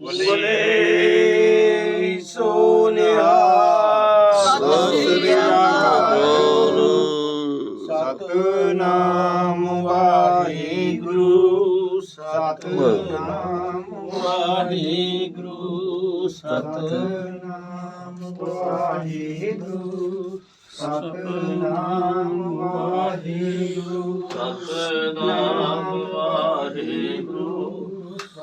ਬੋਲੇ ਸੋ ਨਿਹਾਲ ਸਤਿ ਸ੍ਰੀ ਅਕਾਲ ਸਤਨਾਮ ਵਾਹਿਗੁਰੂ ਸਤਨਾਮ ਵਾਹਿਗੁਰੂ ਸਤਨਾਮ ਵਾਹਿਗੁਰੂ ਸਤਨਾਮ ਵਾਹਿਗੁਰੂ।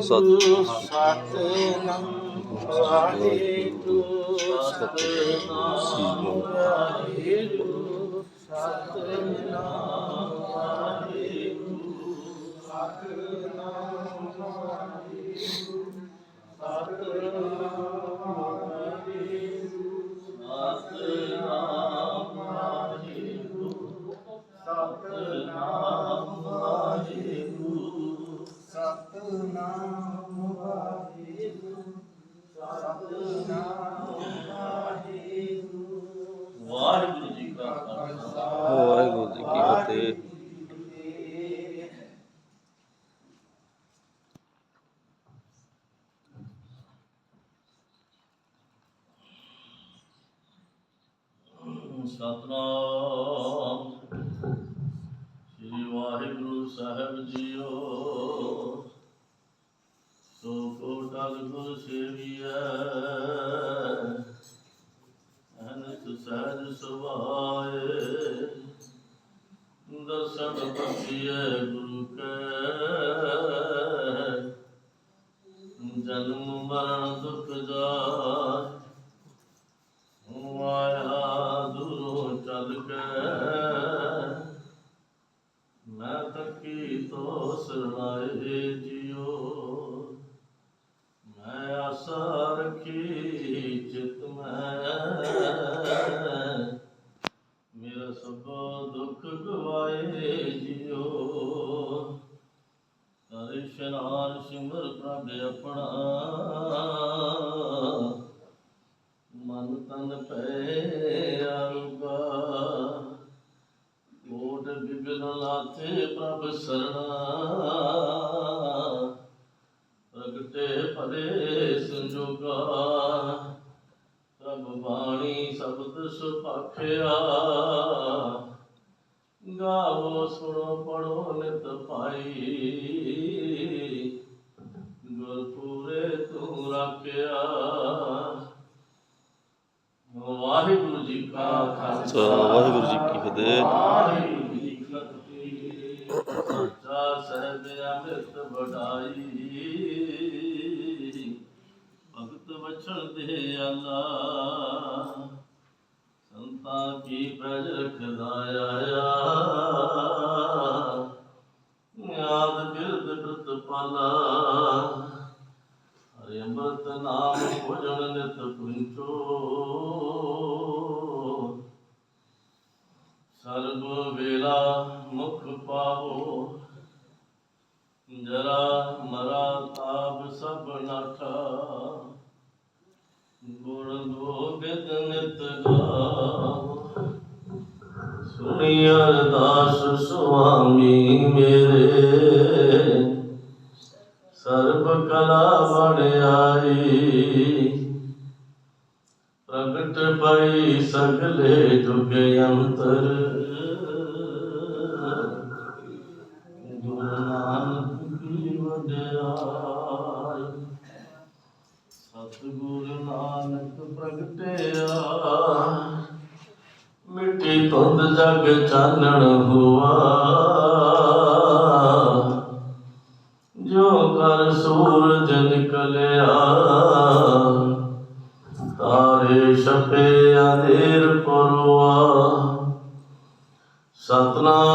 ਸਤਿ ਸਤਨਾਮ ਵਾਹਿਗੁਰੂ ਸਤਨਾਮ ਵਾਹਿਗੁਰੂ ਸਤਨਾਮ। ਸਤਨਾਮ ਵਾਹਿਗੁਰੂ ਸਤਨਾਮ ਵਾਹਿਗੁਰੂ ਵਾਹਿਗੁਰੂ ਜੀ ਕਾ ਖਾਲਸਾ। ਵਾਹਿਗੁਰੂ ਜੀ ਕੀ ਫਤਿਹ। ਸਤਨਾਮ। ਸ੍ਰੀ ਵਾਹਿਗੁਰੂ ਸਾਹਿਬ ਜੀਓ। ਕੋਟਲ ਗੁਰ ਸੇਵੀਐ। ਅਨੰਤ ਸਹਿਜ ਸੁਭਾਏ। ਦਰਸ਼ਨ ਬਖਸ਼ੀਏ ਗੁਰੂ ਕੈ। ਜਨਮ ਮਰਨ ਦੁਖ ਜਾਏ। ਮਾਇਆ ਦੂਰੋਂ ਚੱਲ ਕੇ। ਮੈਂ ਤੱਕੀ ਤੋ ਸਰਣਾਏ ਜਿਉ। ਆਸਾ ਰੱਖੀ ਚਿਤ ਮੈਂ। ਮੇਰਾ ਸਭ ਦੁੱਖ ਗਵਾਏ ਜਿਉ। ਹਰਿ ਇਸ਼ਨਾਨ ਸਿਮਰ ਪ੍ਰਭ ਆਪਣਾ। ਮਨ ਤਨ ਪੈ ਆਊਗਾ ਕੋਟ ਬਿਗਨ ਲਾਥੇ ਪ੍ਰਭ ਸਰਣਾ। ਪ੍ਰਗਟੇ ਪਰੇ ਸੰਜੋਗਾ ਪ੍ਰਭ ਬਾਣੀ ਸ਼ਬਦ ਸੁਪਾਖਿਆ। ਗਾਵੋ ਸੁਣੋ ਪੜੋ ਨਿਤ ਪਾਈ ਗੁਰਪੂਰੇ ਤੂੰ ਰੱਖਿਆ। ਵਾਹਿਗੁਰੂ ਜੀ ਕਾ ਖਾਲਸਾ। ਵਾਹਿਗੁਰੂ ਜੀ ਕੀ ਫਤਿਹ। ਵਾਹਿਗੁਰੂ ਜੀ ਕੀ ਫਤਿਹ। ਸੱਚਾ ਸਹਿਬ ਅੰਮ੍ਰਿਤ ਵਡਾਈ ਵਛਲ ਅੱਲਾ ਸੰਤਾਂ ਕੀ ਪ੍ਰਜ ਰਖਦਾ ਆਇਆ ਯਾਦ ਬਿਰਦ ਬ੍ਰਤ ਪਾਲਾ ਹਰਿ ਅੰਮ੍ਰਿਤ ਨਾਮ ਭੋਜਨ ਨਿਤ ਪੁੰਚੋ ਸਰਬ ਵੇਲਾ ਮੁਖ ਪਾਵੋ ਜਰਾ ਮਰਾ ਤਾਪ ਸਭ ਨਾਠਾ। ਗੁਣ ਗੋਬਿੰਦ ਨਿਤ ਗਾਵੋ ਸੁਣੀ ਅਰਦਾਸ ਸੁਆਮੀ ਮੇਰੇ। ਸਰਬ ਕਲਾ ਵਡਿਆਈ ਪ੍ਰਗਟ ਪਈ ਸਗਲੇ ਜੁਗ ਅੰਤਰ। ਗੁਰੂ ਨਾਨਕ ਕੀ ਵਡਿਆਈ ਸਤਿਗੁਰ ਨਾਨਕ ਪ੍ਰਗਟਿਆ। ਮਿੱਟੀ ਧੁੰਦ ਜਗ ਚਾਨਣ ਹੁਆ। ਜੋ ਕਰ ਸੂਰਜ ਨਿਕਲਿਆ, ਤਾਰੇ ਛਪੇ ਅੰਧੇਰ ਪਰਵਾ ਸਤਨਾਮ